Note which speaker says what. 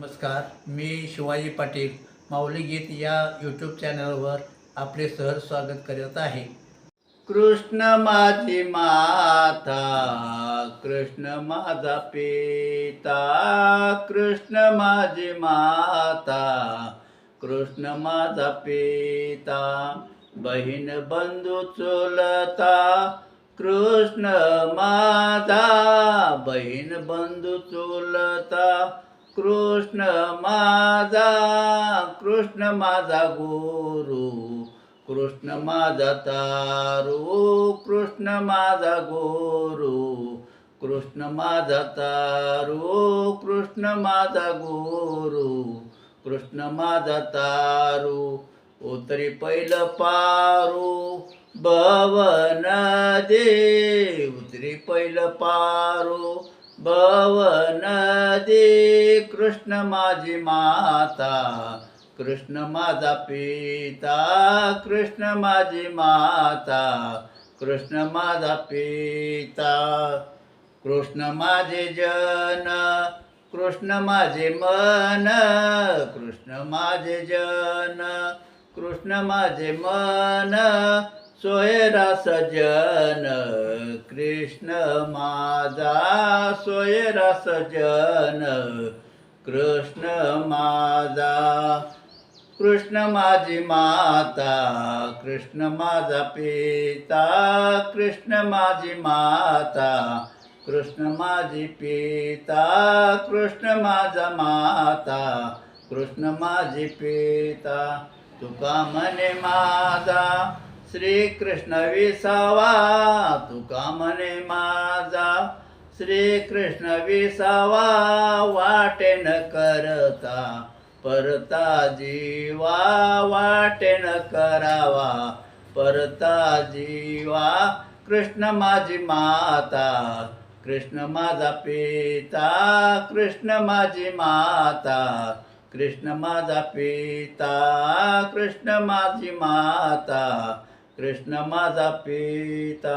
Speaker 1: नमस्कार मी शिवाजी पाटील माऊली गीत या यूट्यूब चॅनलवर आपले सहर स्वागत करत आहे. कृष्ण माझी माता कृष्ण माझा पिता कृष्ण माझी माता कृष्ण माझा पिता बहीण बंधू चुलता कृष्ण माझा बहीण बंधू चुलता कृष्ण माझा कृष्ण माझा गुरु कृष्ण माझा तारू कृष्ण माझा गुरु कृष्ण माझा तारू कृष्ण माझा गुरु कृष्ण माझा तारू उतरी पहिलं पारू भवन दे उतरी पहिलं पारू भवन दे कृष्ण माझी माता कृष्ण माझा पिता कृष्ण माझी माता कृष्ण माझा पिता कृष्ण माझे जन कृष्ण माझे मन कृष्ण माझे जन कृष्ण माझे मन सोयरा सजन कृष्ण माझा सोयरा सजन कृष्ण माझा कृष्ण माझी माता कृष्ण माझा पिता कृष्ण माझी माता कृष्ण माझी पिता कृष्ण माझा माता कृष्ण माझी पिता तुका मने माझा. श्रीकृष्ण विसावा तुका म्हणे माझा. श्रीकृष्ण विसावा वाटेन करता परता जीवा वाटेन करावा परता जीवा. कृष्ण माझी माता कृष्ण माझा पिता कृष्ण माझी माता कृष्ण माझा पिता कृष्ण माझी माता. कृष्ण माझा पिता.